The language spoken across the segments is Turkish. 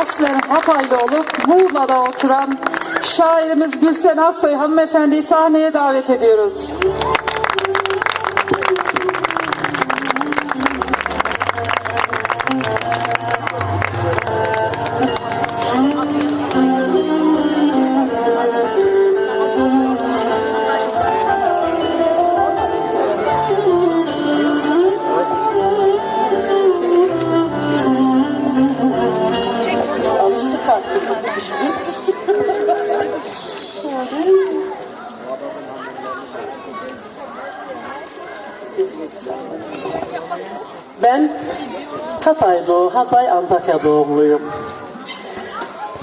aslen Hataylı Muğla'da oturan şairimiz Gülsen Aksoy hanımefendiyi sahneye davet ediyoruz. Ben Hatay doğu, Hatay Antakya doğumluyum.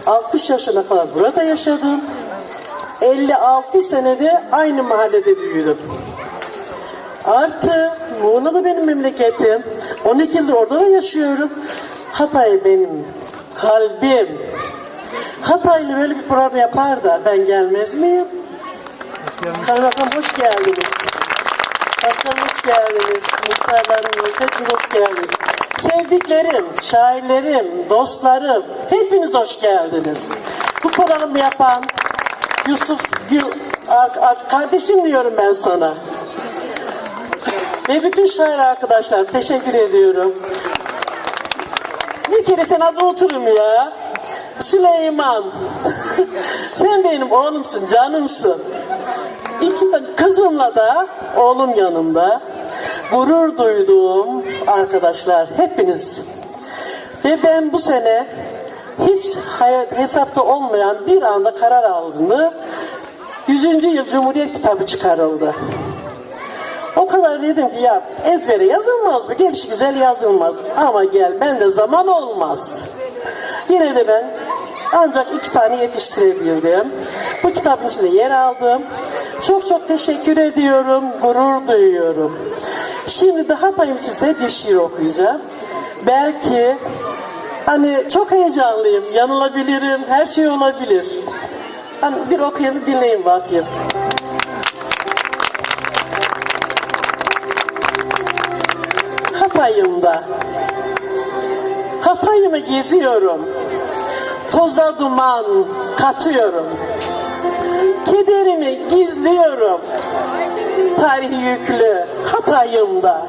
60 yaşına kadar burada yaşadım. 56 senede aynı mahallede büyüdüm. Artı Muğla da benim memleketim. 12 yıldır orada da yaşıyorum. Hatay benim kalbim. Hataylı böyle bir program yapar da ben gelmez miyim? Kaymakam hoş geldiniz. Başkanım hoş geldiniz. Muhtarlarımız hepiniz hoş geldiniz. Sevdiklerim, şairlerim, dostlarım hepiniz hoş geldiniz. Bu programı yapan Yusuf Gül, ar- ar- kardeşim diyorum ben sana. Ve bütün şair arkadaşlar teşekkür ediyorum. Bir kere sen adını oturun ya. Süleyman. sen benim oğlumsun, canımsın. İki tane kızımla da oğlum yanımda. Gurur duyduğum arkadaşlar hepiniz. Ve ben bu sene hiç hayat, hesapta olmayan bir anda karar aldığını 100. yıl Cumhuriyet kitabı çıkarıldı. O kadar dedim ki ya ezbere yazılmaz mı? Geliş güzel yazılmaz. Ama gel bende zaman olmaz. Yine de ben ancak iki tane yetiştirebildim. Bu kitabın içinde yer aldım. Çok çok teşekkür ediyorum. Gurur duyuyorum. Şimdi de Hatay'ım için size bir şiir okuyacağım. Belki hani çok heyecanlıyım. Yanılabilirim. Her şey olabilir. Hani bir okuyun dinleyin bakayım. Hatay'ımda. Hatay'ımı geziyorum. Toza duman katıyorum. Kederimi gizliyorum. Tarihi yüklü Hatay'ımda.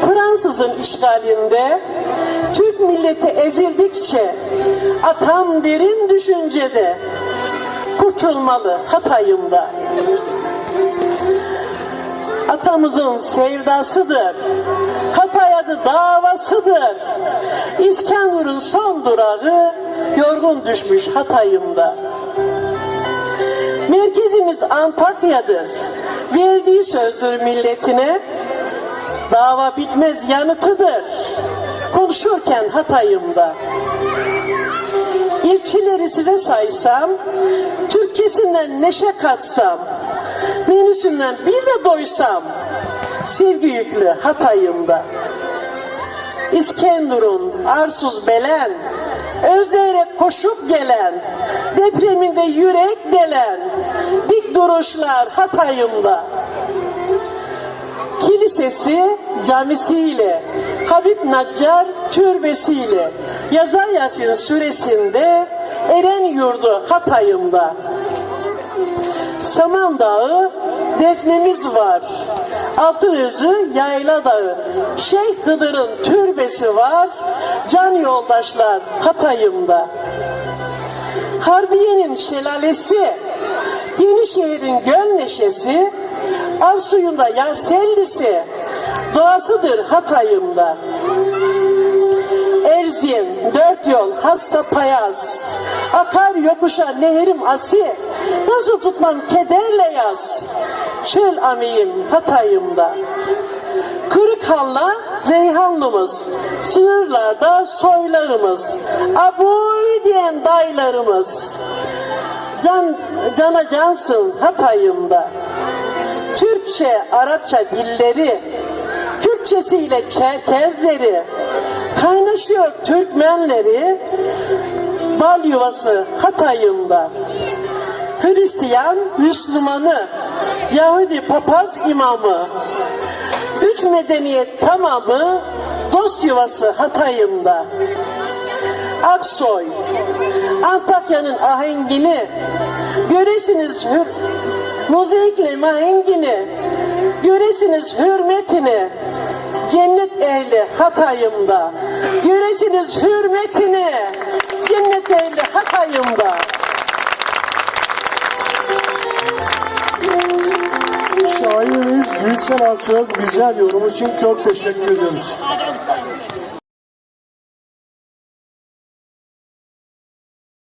Fransızın işgalinde Türk milleti ezildikçe atam derin düşüncede kurtulmalı Hatay'ımda atamızın sevdasıdır. İskenderun son durağı yorgun düşmüş Hatay'ımda. Merkezimiz Antakya'dır. Verdiği sözdür milletine. Dava bitmez yanıtıdır. Konuşurken Hatay'ımda. İlçeleri size saysam, Türkçesinden neşe katsam, menüsünden bir de doysam, sevgi yüklü Hatay'ımda. İskenderun, arsuz belen, özleyerek koşup gelen, depreminde yürek delen, dik duruşlar Hatay'ımda. Kilisesi camisiyle, Habib Naccar türbesiyle, Yazar Yasin suresinde, Eren yurdu Hatay'ımda. Samandağı defnemiz var. Altınözü Yayla Dağı. Şeyh Hıdır'ın türbesi var. Can yoldaşlar Hatay'ımda. Harbiye'nin şelalesi, Yenişehir'in göl neşesi, av suyunda sellisi, doğasıdır Hatay'ımda. Erzin, dört yol, hassa payaz, akar yokuşa neherim asi, nasıl tutmam kederle yaz, çöl amiyim Hatay'ımda. Kırık halla Reyhanlımız, sınırlarda soylarımız, abuy diyen daylarımız, can, cana cansın Hatay'ımda. Türkçe, Arapça dilleri, Kürtçesiyle Çerkezleri, kaynaşıyor Türkmenleri, bal yuvası Hatay'ımda. Hristiyan, Müslümanı, Yahudi papaz imamı, üç medeniyet tamamı dost yuvası Hatay'ımda. Aksoy Antakya'nın ahengini Göresiniz hür Mozaikle mahengini Göresiniz hürmetini Cennet ehli Hatay'ımda Göresiniz hürmetini Cennet ehli Hatay'ımda Şairimiz Gülsen Alçak güzel yorumu için çok teşekkür ediyoruz.